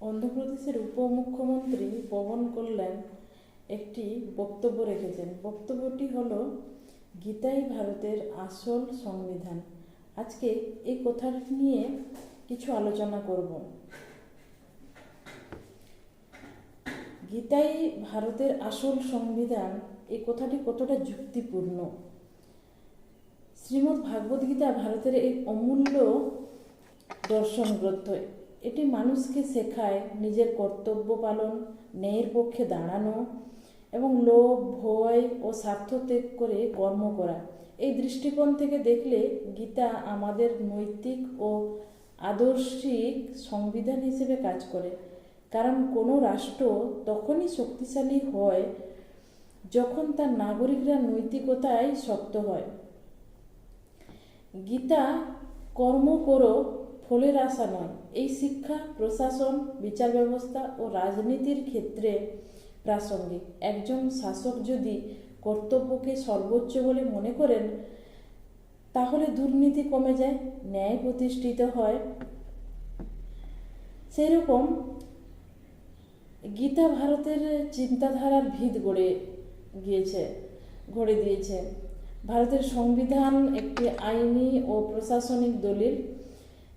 অন্ধ্রপ্রদেশের উপমুখ্যমন্ত্রী পবন কল্যাণ একটি বক্তব্য রেখেছেন। বক্তব্যটি হলো, গীতাই ভারতের আসল সংবিধান। আজকে এই কথাটি নিয়ে কিছু আলোচনা করব। গীতাই ভারতের আসল সংবিধান এই কথাটি কতটা যুক্তিপূর্ণ? শ্রীমদ্ ভাগবত গীতা ভারতের এক অমূল্য দর্শন গ্রন্থ এটি মানুষকে শেখায় নিজের কর্তব্য পালন, ন্যায়ের পক্ষে দাঁড়ানো এবং লোভ, ভয় ও স্বার্থ ত্যাগ করে কর্ম করা। এই দৃষ্টিকোণ থেকে দেখলে গীতা আমাদের নৈতিক ও আদর্শিক সংবিধান হিসেবে কাজ করে। কারণ কোনো রাষ্ট্র তখনই শক্তিশালী হয় যখন তার নাগরিকরা নৈতিকতায় শক্ত হয়। গীতা কর্ম করো ফলের আশা নয় এই শিক্ষা, প্রশাসন, বিচার ব্যবস্থা ও রাজনীতির ক্ষেত্রে প্রাসঙ্গিক। একজন শাসক যদি কর্তব্যকে সর্বোচ্চ বলে মনে করেন, তাহলে দুর্নীতি কমে যায়, ন্যায় প্রতিষ্ঠিত হয়। সেরকম গীতা ভারতের চিন্তাধারার ভিত গড়ে গিয়েছে, গড়ে দিয়েছে। ভারতের সংবিধান একটি আইনি ও প্রশাসনিক দলিল।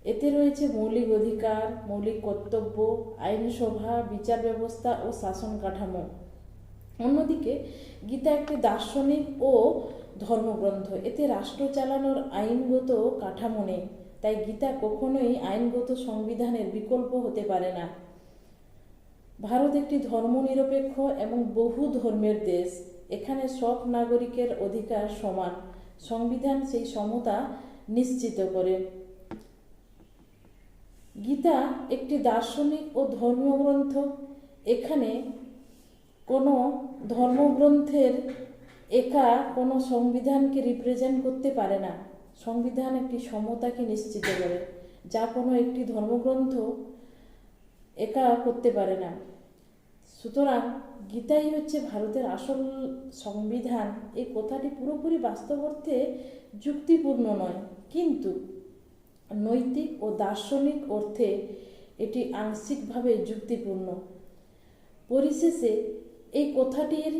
এতে রয়েছে মৌলিক অধিকার, মৌলিক কর্তব্য, আইনসভা, বিচার ব্যবস্থা ও শাসন কাঠামো। অন্যদিকে গীতা একটি দার্শনিক ও ধর্মগ্রন্থ। এতে রাষ্ট্র চালানোর আইনগত কাঠামো নেই, তাই গীতা কখনোই আইনগত সংবিধানের বিকল্প হতে পারে না। ভারত একটি ধর্মনিরপেক্ষ এবং বহু ধর্মের দেশ। এখানে সব নাগরিকের অধিকার সমান। সংবিধান সেই সমতা নিশ্চিত করে। গীতা একটি দার্শনিক ও ধর্মীয় গ্রন্থ। এখানে কোনো ধর্মগ্রন্থের একা কোনো সংবিধানকে রিপ্রেজেন্ট করতে পারে না। সংবিধান একটি সমতাকে নিশ্চিত করে, যা কোনো একটি ধর্মগ্রন্থ একা করতে পারে না। সুতরাং গীতাই হচ্ছে ভারতের আসল সংবিধান। এই কথাটি পুরোপুরি বাস্তব অর্থে যুক্তিপূর্ণ নয়। কিন্তু নৈতিক ও দার্শনিক অর্থে এটি আংশিকভাবে যুক্তিপূর্ণ। পরিশেষে এই কথাটির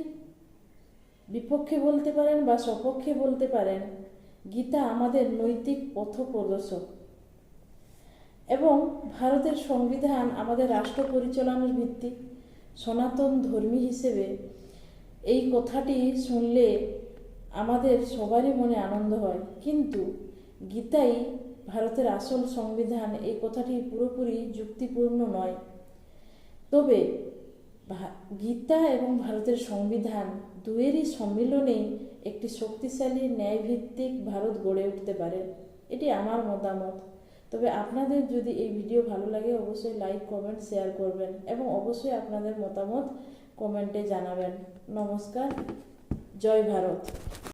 বিপক্ষে বলতে পারেন বা সপক্ষে বলতে পারেন, গীতা আমাদের নৈতিক পথ প্রদর্শক। এবং ভারতের সংবিধান আমাদের রাষ্ট্র পরিচালনার ভিত্তি, সনাতন ধর্মী হিসেবে এই কথাটি শুনলে আমাদের সবারই মনে আনন্দ হয়। কিন্তু গীতাই ভারতের আসল সংবিধান এই কথাটি পুরোপুরি যুক্তিপূর্ণ নয়। তবে গীতা এবং ভারতের সংবিধান দুয়েরই সম্মিলনে একটি শক্তিশালী ন্যায়ভিত্তিক ভারত গড়ে উঠতে পারে। এটি আমার মতামত। তবে আপনাদের যদি এই ভিডিও ভালো লাগে, অবশ্যই লাইক, কমেন্ট, শেয়ার করবেন এবং অবশ্যই আপনাদের মতামত কমেন্টে জানাবেন। নমস্কার, জয় ভারত।